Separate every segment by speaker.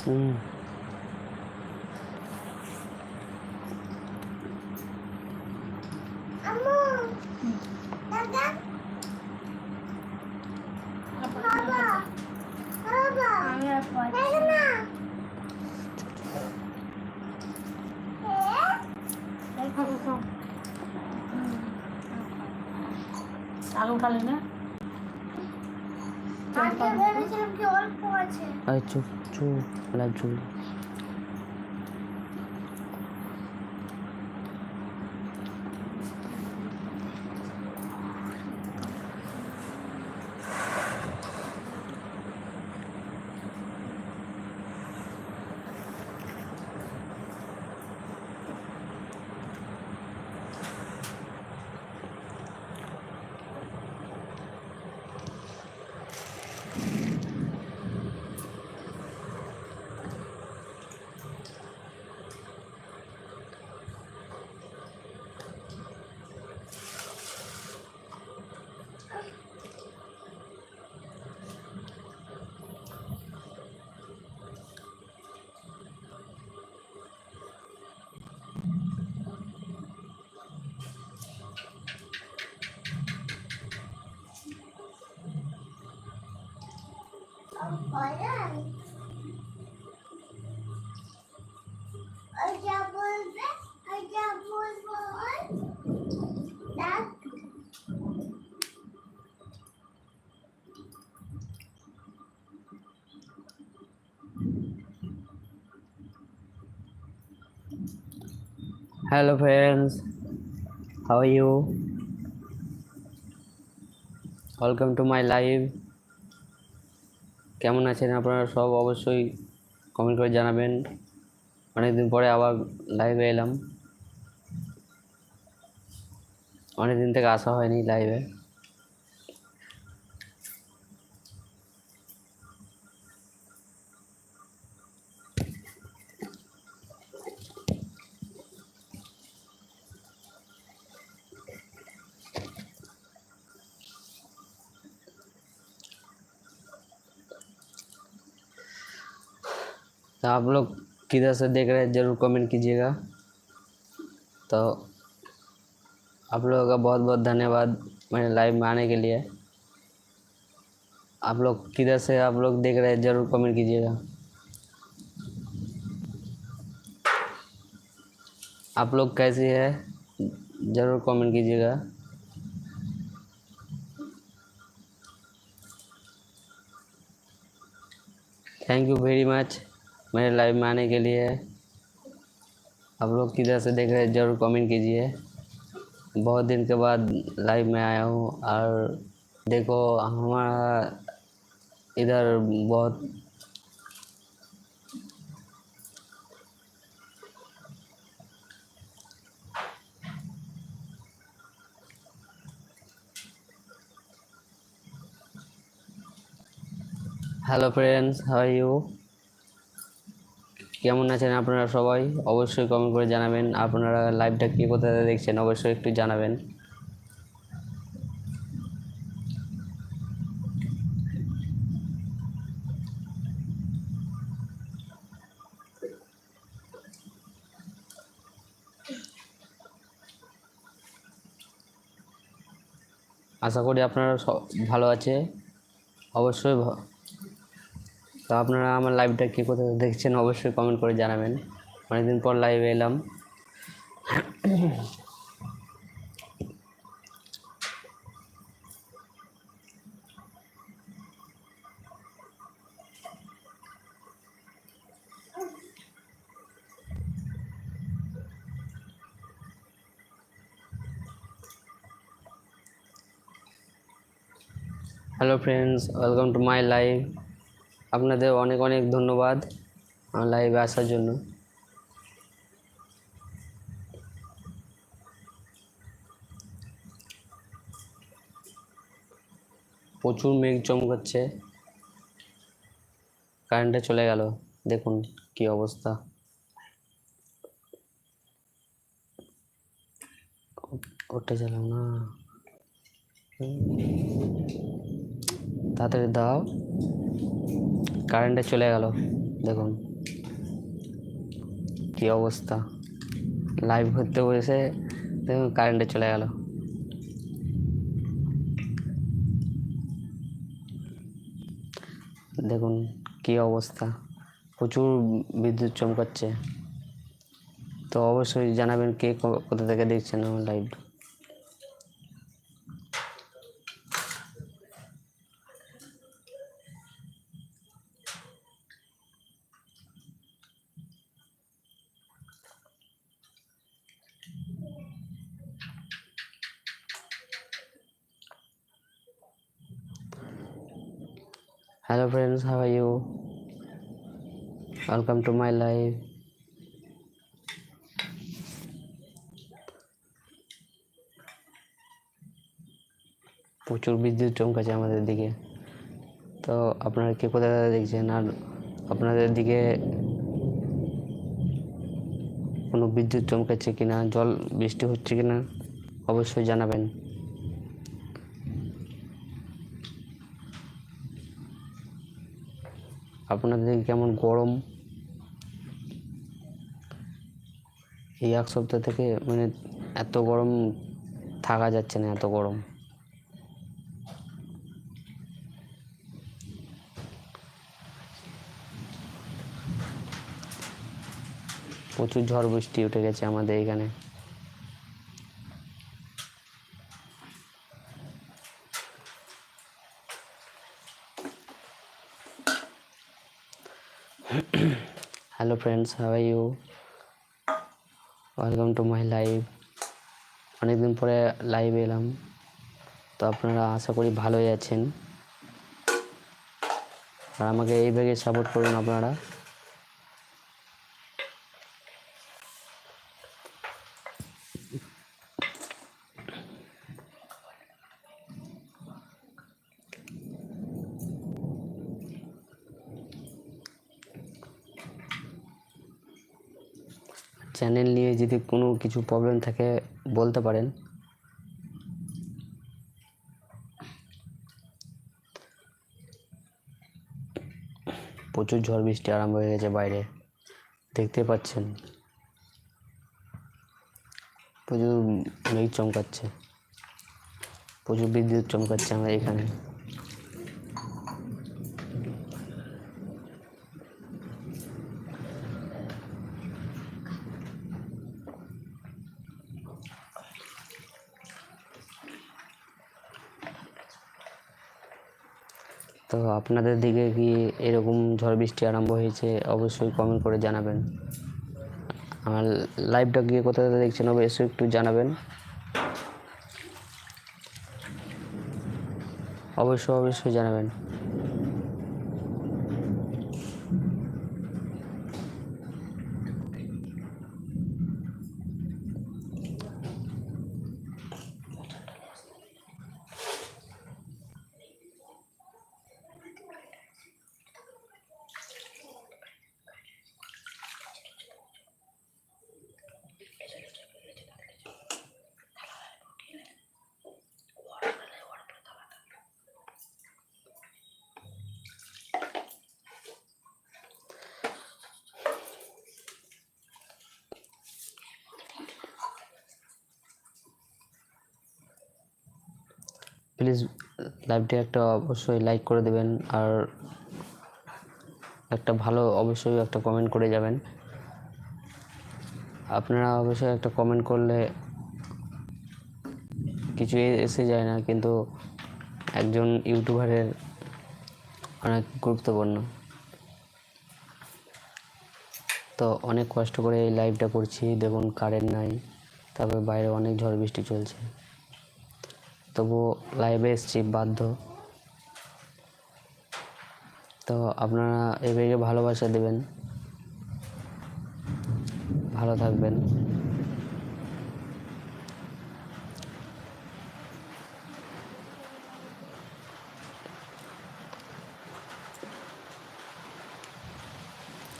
Speaker 1: হুম।
Speaker 2: আলু খালি না?
Speaker 3: 嗯我来追
Speaker 1: hello friends. How are you? Welcome to my live. কেমন আছেন আপনারা সব অবশ্যই কমেন্ট করে জানাবেন। অনেকদিন পরে আবার লাইভে এলাম। অনেকদিন থেকে আসা হয়নি লাইভে तो आप लोग किधर से देख रहे हैं, ज़रूर कमेंट कीजिएगा। तो आप लोगों का बहुत बहुत धन्यवाद मेरे लाइव में आने के लिए। आप लोग किधर से आप लोग देख रहे हैं, ज़रूर कमेंट कीजिएगा। आप लोग कैसी है, ज़रूर कमेंट कीजिएगा। थैंक यू वेरी मच मेरे लाइव में आने के लिए। आप लोग किधर से देख रहे हैं, ज़रूर कमेंट कीजिए। बहुत दिन के बाद लाइव में आया हूँ और देखो, हमारा इधर बहुत हेलो फ्रेंड्स how यू কেমন আছেন আপনারা সবাই? অবশ্যই কমেন্ট করে জানাবেন। আপনারা লাইভটা কী কোথায় দেখছেন অবশ্যই একটু জানাবেন। আশা করি আপনারা সব ভালো আছে। অবশ্যই তো আপনারা আমার লাইভটা কী কোথা থেকে দেখছেন অবশ্যই কমেন্ট করে জানাবেন। অনেকদিন পর লাইভে এলাম। Hello friends welcome to my live আপনাদের অনেক অনেক ধন্যবাদ আমার লাইভে আসার জন্য। প্রচুর মেঘ চমকাচ্ছে। কারেন্টটা চলে গেল। দেখুন কি অবস্থা। ওটা চালাও না। তাড়াতাড়ি দাও। কারেন্টটা চলে গেল। দেখুন। কি অবস্থা। লাইভ করতে বসে দেখুন কারেন্টে চলে গেল। দেখুন কি অবস্থা। প্রচুর বিদ্যুৎ চমকাচ্ছে। তো অবশ্যই জানাবেন কে, কোথা থেকে দেখছেন আমার live hello friends how are you welcome to my life প্রচুর বিদ্যুৎ চমকাচ্ছে আমাদের দিকে। তো আপনারা কে কোথায় দেখছেন? আর আপনাদের দিকে কোনো বিদ্যুৎ চমকাচ্ছে কিনা? জল, বৃষ্টি হচ্ছে কিনা? অবশ্যই জানাবেন। আপনাদের কেমন গরম? এই এক সপ্তাহ থেকে মানে এত গরম থাকা যাচ্ছে না, এত গরম। প্রচুর ঝড় বৃষ্টি উঠে গেছে আমাদের এখানে। Hello friends are you welcome to my live. অনেকদিন পরে লাইভ এলাম। তো আপনারা আশা করি ভালোই আছেন। আর আমাকে এইভাবে সাপোর্ট করুন আপনারা। কোনো কিছু প্রবলেম থাকে বলতে পারেন। প্রচুর ঝড় বৃষ্টি আরম্ভ হয়ে গেছে বাইরে। দেখতে পাচ্ছেন। প্রচুর মেঘ চমকাচ্ছে। প্রচুর বিদ্যুৎ চমকাচ্ছে আমরা এখানে তো আপনাদের দিকে কি এরকম ঝড় বৃষ্টি আরম্ভ হয়েছে অবশ্যই কমেন্ট করে জানাবেন। আমার লাইভটা গিয়ে কোথা কোথায় দেখছেন অবশ্যই একটু জানাবেন। অবশ্যই অবশ্যই জানাবেন। প্লিজ লাইভটি একটা অবশ্যই লাইক করে দেবেন আর একটা ভালো অবশ্যই একটা কমেন্ট করে যাবেন। আপনারা অবশ্যই একটা কমেন্ট করলে কিছু এসে যায় না, কিন্তু একজন ইউটিউবারের অনেক গুরুত্বপূর্ণ। তো অনেক কষ্ট করে এই লাইভটা করছি, দেখুন কারেন্ট নাই, তারপরে বাইরে অনেক ঝড় বৃষ্টি চলছে। তবুও লাইভে এসছি, বাধ্য। তো আপনারা এভাবে ভালোবাসা দেবেন। ভালো থাকবেন।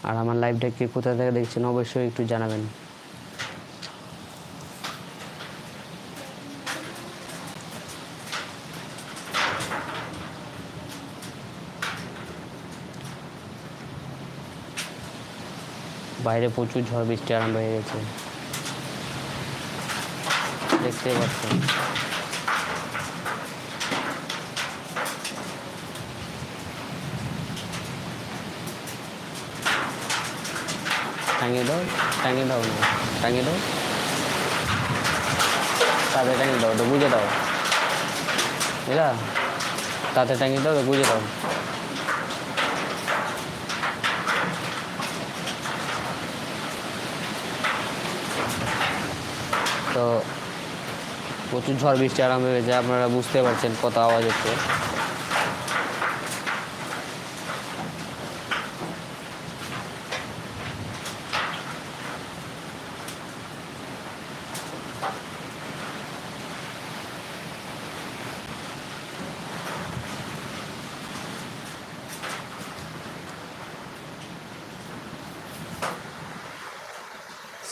Speaker 1: আর আমার লাইভটা কে কোথা থেকে দেখছেন, অবশ্যই একটু জানাবেন। বাইরে প্রচুর ঝড় বৃষ্টি আরম্ভ হয়ে গেছে। দেখতেই পাচ্ছেন টাঙিয়ে দাও টাঙিয়ে দাও না, টাঙিয়ে দাও। তাতে টাঙিয়ে দাও তো বুঝে দাও। বুঝলা? তাতে টাঙিয়ে দাও বুঝে দাও। তো প্রচুর ঝড় বৃষ্টি আরম্ভ হয়েছে, আপনারা বুঝতে পারছেন কত আওয়াজ হচ্ছে।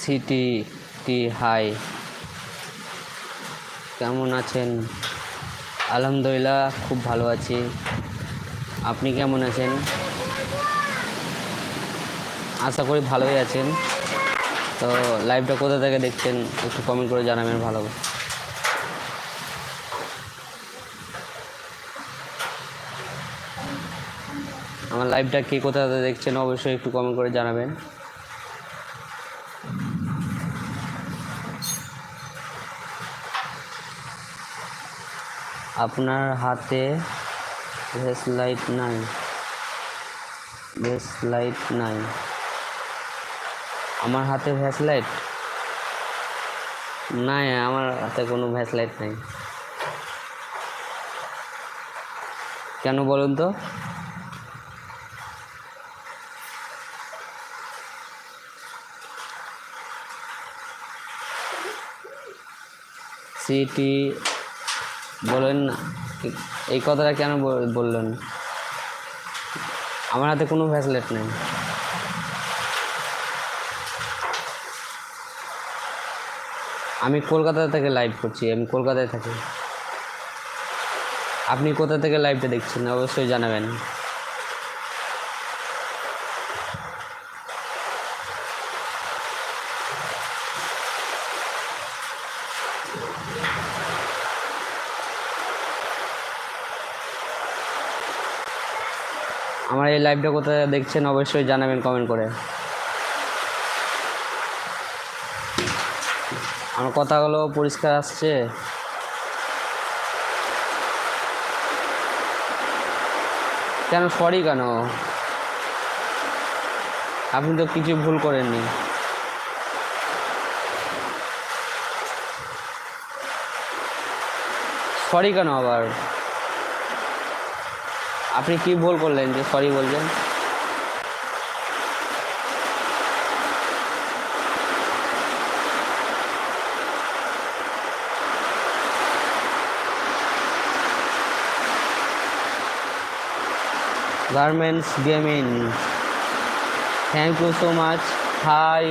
Speaker 1: সিটি টি হাই কেমন আছেন? আলহামদুলিল্লাহ, খুব ভালো আছি। আপনি কেমন আছেন? আশা করি ভালোই আছেন। তো লাইভটা কোথা থেকে দেখছেন? একটু কমেন্ট করে জানাবেন ভালো আমার লাইভটা কে কোথা থেকে দেখছেন? অবশ্যই একটু কমেন্ট করে জানাবেন। আপনার হাতে ভেস লাইট নাই। ভেস লাইট নাই। আমার হাতে ভ্যাস লাইট? নাই, আমার হাতে কোনো ভ্যাস লাইট নাই। কেন বলুন তো? সিটি বলেন না। এই কথাটা কেন বললেন? আমার হাতে কোনো ভ্যাসলেট নেই। আমি কলকাতা থেকে লাইভ করছি, আমি কলকাতায় থাকি। আপনি কোথা থেকে লাইভটা দেখছেন? অবশ্যই জানাবেন। আমার এই লাইভটা কোথায় দেখছেন অবশ্যই জানাবেন কমেন্ট করে। আমার কথাগুলো পরিষ্কার আসছে? কেন সরি কেন? আপনি তো কিছু ভুল করেননি। সরি কেন আবার? আপনি কি ভুল করলেন যে সরি বলছেন garments gaming thank you so much hi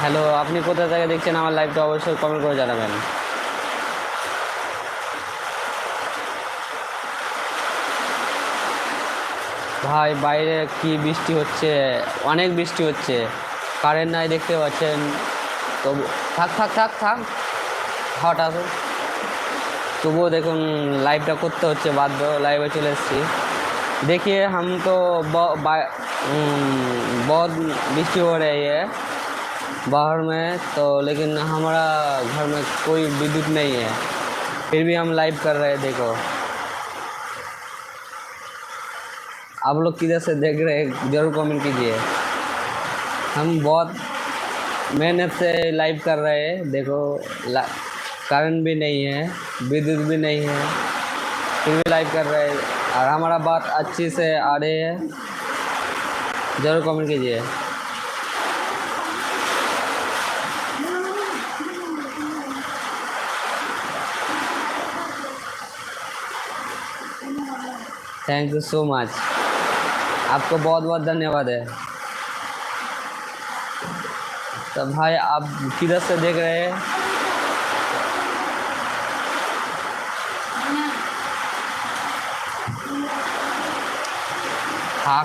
Speaker 1: hello আপনি কোথা থেকে দেখছেন আমার লাইভটা অবশ্যই কমেন্ট করে জানাবেন। ভাই বাইরে কি বৃষ্টি হচ্ছে অনেক বৃষ্টি হচ্ছে কারেন্ট নাই দেখতে পাচ্ছেন তবু থাক থাক থাক থাক হট আসুন তবুও দেখুন লাইভটা করতে হচ্ছে বাধ্য লাইভে চলে এসেছি देखिए हम तो ब- बा- हम्म, बहुत बृष्टि हो रही है बाहर में तो लेकिन हमारा घर में कोई विद्युत नहीं है फिर भी हम लाइव कर रहे हैं देखो आप लोग किधर से देख रहे हैं, ज़रूर कमेंट कीजिए। हम बहुत मेहनत से लाइव कर रहे हैं। देखो करंट भी नहीं है, विद्युत भी नहीं है, फिर भी लाइव कर रहे हैं। और हमारा बात अच्छी से आ रही है। ज़रूर कमेंट कीजिए। थैंक यू सो मच आपको बहुत बहुत धन्यवाद है। तो भाई, आप किधर से देख रहे हैं?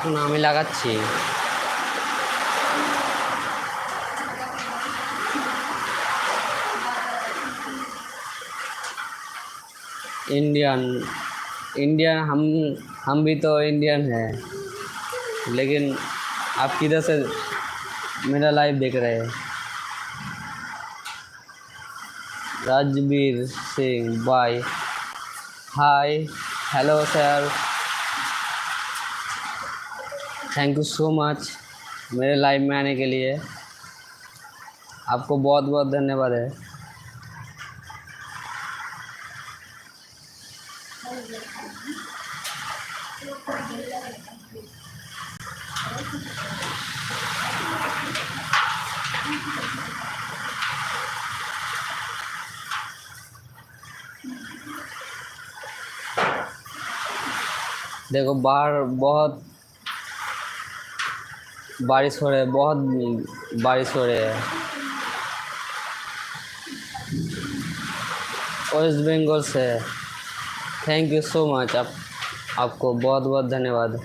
Speaker 1: नाम लगा इंडियन इंडियन, हम हम भी तो इंडियन हैं। लेकिन आप किधर से मेरा लाइव देख रहे हैं? Rajveer Singh bye hi hello sir thank you so much मेरे लाइव में आने के लिए आपको बहुत बहुत धन्यवाद है। देखो बाहर बहुत बारिश हो रही है, बहुत बारिश हो रही है। वेस्ट बंगाल से थैंक यू सो मच आप, आपको बहुत बहुत धन्यवाद।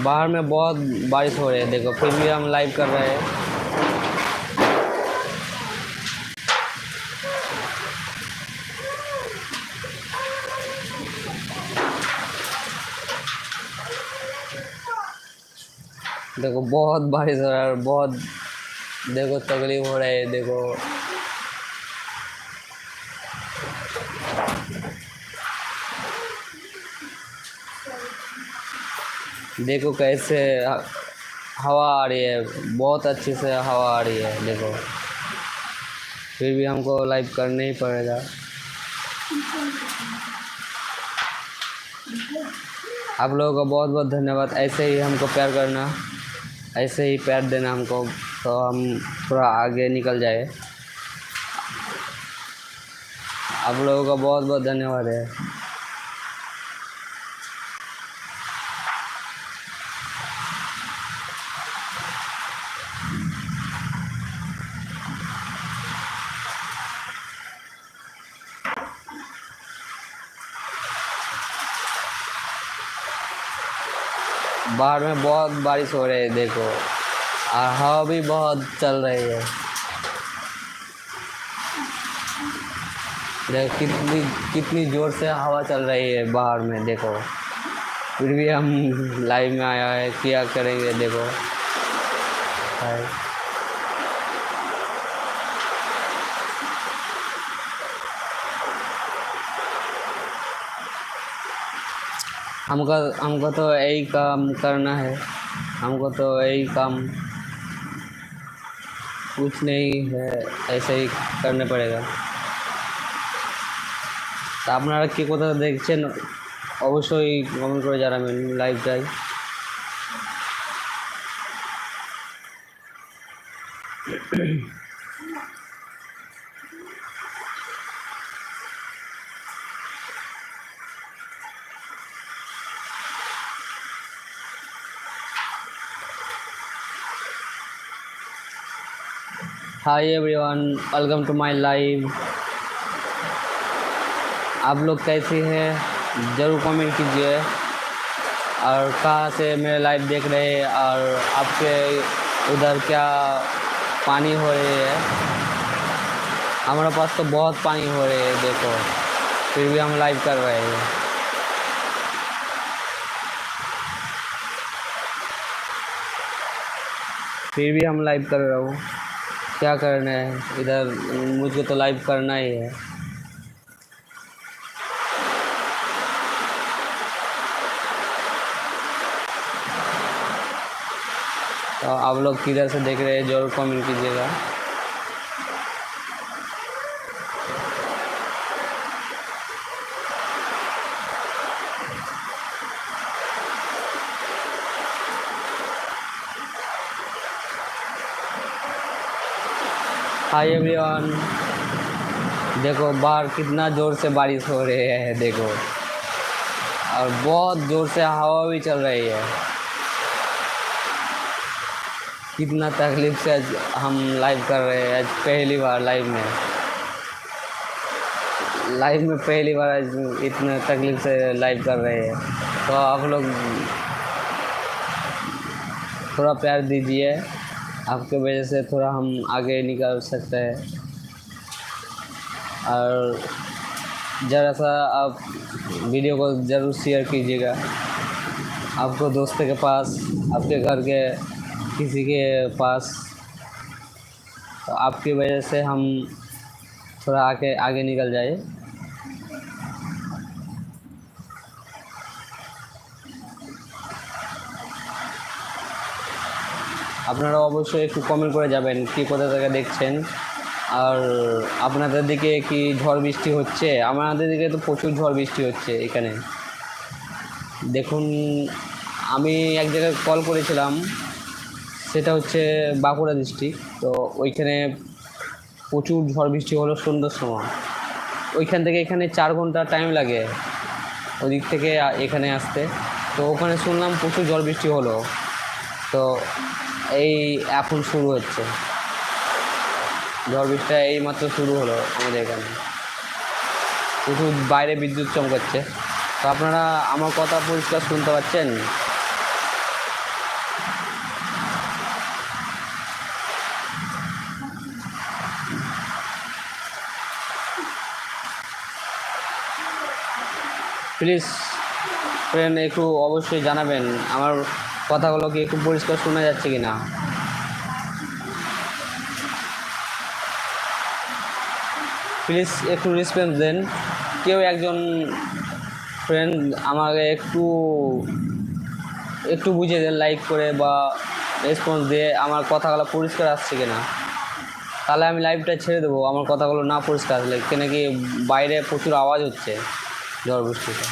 Speaker 1: बाहर में बहुत बारिश हो रही है, देखो, फिर भी हम लाइव कर रहे हैं। देखो, बहुत बारिश हो रहा है बहुत देखो तकलीफ़ हो रहा है, देखो। देखो कैसे हवा आ रही है, बहुत अच्छे से हवा आ रही है, देखो। फिर भी हमको लाइव करना ही पड़ेगा। आप लोगों का बहुत बहुत धन्यवाद, ऐसे ही हमको प्यार करना। ऐसे ही पैर देना हमको तो हम थोड़ा आगे निकल जाए। आप लोगों का बहुत बहुत धन्यवाद है। बाहर में बहुत बारिश हो रही है, देखो। और हवा भी बहुत चल रही है। देखो, कितनी कितनी ज़ोर से हवा चल रही है बाहर में, देखो। फिर भी हम लाइव में आया है, क्या करेंगे, देखो। हमको हमको तो यही काम करना है हमको तो यही काम कुछ नहीं है ऐसे ही करने पड़ेगा তা আপনারা কে কোথা থেকে দেখছেন অবশ্যই কমেন্ট করে জানাবেন লাইভটাই Hi everyone welcome to my live आप लोग कैसे हैं? ज़रूर कमेंट कीजिए। और कहाँ से मेरे लाइव देख रहे हैं? और आपके उधर क्या पानी हो रही है? हमारे पास तो बहुत पानी हो रही है, देखो। फिर भी हम लाइव कर रहे हैं। फिर भी हम लाइव कर रहा हूँ। क्या करना है? इधर मुझको तो लाइव करना ही है। तो आप लोग किधर से देख रहे हैं? ज़रूर कमेंट कीजिएगा। हाय एवरीवन देखो, बाहर कितना ज़ोर से बारिश हो रही है, देखो। और बहुत ज़ोर से हवा भी चल रही है। कितना तकलीफ़ से हम लाइव कर रहे हैं, आज पहली बार लाइव में। लाइव में पहली बार आज इतना तकलीफ़ से लाइव कर रहे हैं। तो आप लोग थोड़ा प्यार दीजिए। आपके वजह से थोड़ा हम आगे निकल सकते हैं। और ज़रा सा आप वीडियो को ज़रूर शेयर कीजिएगा। आपको दोस्त के पास, आपके घर के किसी के पास तो आपकी वजह से हम थोड़ा आगे आगे निकल जाए আপনারা অবশ্যই একটু কমেন্ট করে যাবেন কি কোথা থেকে দেখছেন। আর আপনাদের দিকে কি ঝড় বৃষ্টি হচ্ছে? আমাদের দিকে তো প্রচুর ঝড় বৃষ্টি হচ্ছে এখানে। দেখুন, আমি এক জায়গায় কল করেছিলাম, সেটা হচ্ছে বাঁকুড়া ডিস্ট্রিক্ট তো ওইখানে প্রচুর ঝড় বৃষ্টি হলো সন্ধ্যার সময়। ওইখান থেকে এখানে চার ঘণ্টা টাইম লাগে ওদিক থেকে এখানে আসতে। তো ওখানে শুনলাম প্রচুর ঝড় বৃষ্টি হলো। তো এই এখন শুরু হচ্ছে। ঝড় বৃষ্টিটা এই মাত্র শুরু হলো আমাদের এখানে। প্রচুর বাইরে বিদ্যুৎ চমকাচ্ছে। তো আপনারা আমার কথা পরিষ্কার শুনতে পাচ্ছেন? প্লিজ ফ্রেন্ড, একটু অবশ্যই জানাবেন। আমার কথাগুলো কি একটু পরিষ্কার শোনা যাচ্ছে কি না প্লিজ একটু রেসপন্স দেন। কেউ একজন ফ্রেন্ড আমাকে একটু একটু বুঝিয়ে দেন লাইক করে বা রেসপন্স দিয়ে আমার কথাগুলো পরিষ্কার আসছে কিনা। তাহলে আমি লাইভটা ছেড়ে দেবো, আমার কথাগুলো না পরিষ্কার আসলে। কেন কি বাইরে প্রচুর আওয়াজ হচ্ছে ঝড় বৃষ্টিতে।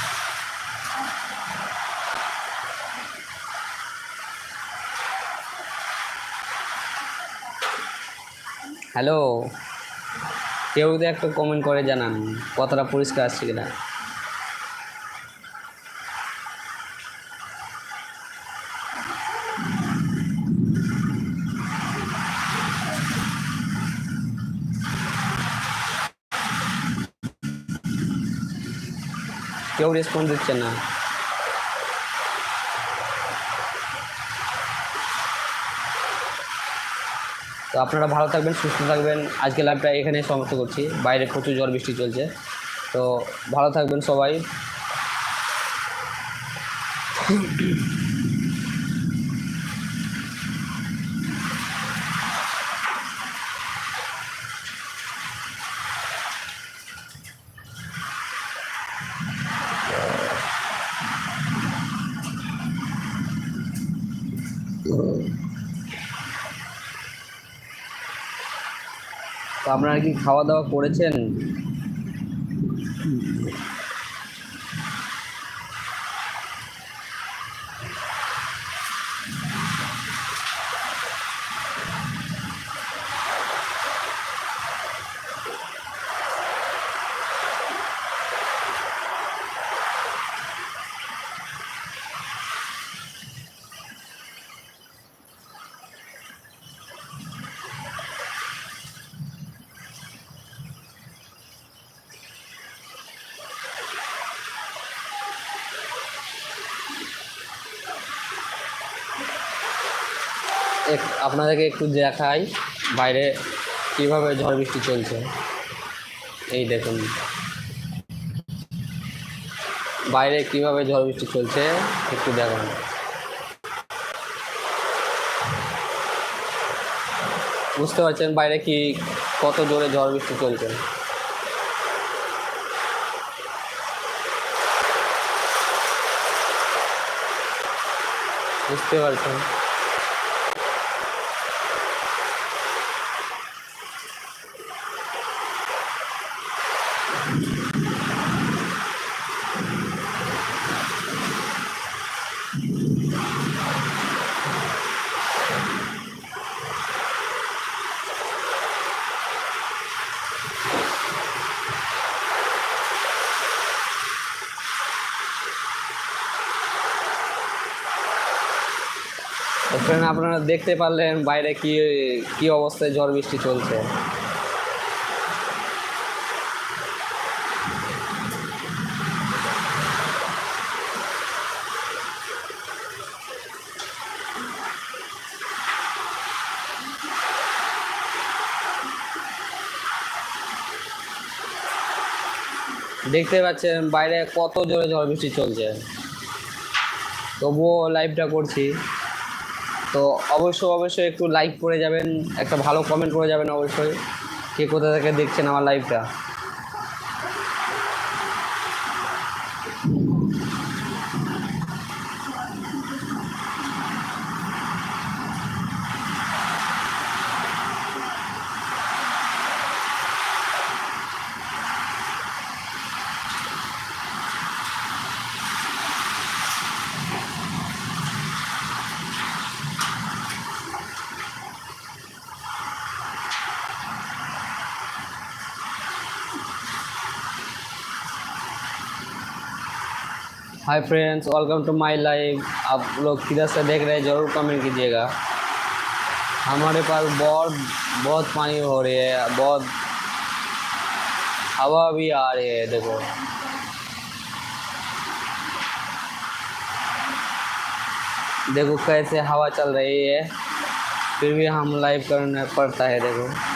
Speaker 1: হ্যালো? কেউ যদি একটা কমেন্ট করে জানান, কথাটা পরিষ্কার আসছে কিনা? কেউ রেসপন্স দিচ্ছে না। তো আপনারা ভালো থাকবেন, সুস্থ থাকবেন। আজকে লাইভটা এখানে সমাপ্ত করছি। বাইরে প্রচুর ঝড় বৃষ্টি চলছে। তো ভালো থাকবেন সবাই। আপনারা কি খাওয়া দাওয়া করেছেন? আপনাদেরকে একটু দেখাই বাইরে কীভাবে ঝড় বৃষ্টি চলছে। এই দেখুন। বাইরে কীভাবে ঝড় বৃষ্টি চলছে, একটু দেখুন। বুঝতে পারছেন বাইরে কি কত জোরে ঝড় বৃষ্টি চলছে? বুঝতে পারছেন তো ফ্রেন্ড আপনারা দেখতে পারলেন বাইরে কি কি অবস্থায় ঝড় বৃষ্টি চলছে। দেখতে পাচ্ছেন বাইরে কত জোরে ঝড় বৃষ্টি চলছে। তবুও লাইভটা করছি। তো অবশ্যই অবশ্যই একটু লাইক করে যাবেন, একটা ভালো কমেন্ট করে যাবেন অবশ্যই। কে কোথা থেকে দেখছেন আমার লাইভটা hi friends welcome to my live आप लोग किधर से देख रहे हैं, ज़रूर कमेंट कीजिएगा। हमारे पास बहुत बहुत पानी हो रही है, बहुत हवा भी आ रही है, देखो। देखो कैसे हवा चल रही है, फिर भी हम लाइव करना पड़ता है, देखो।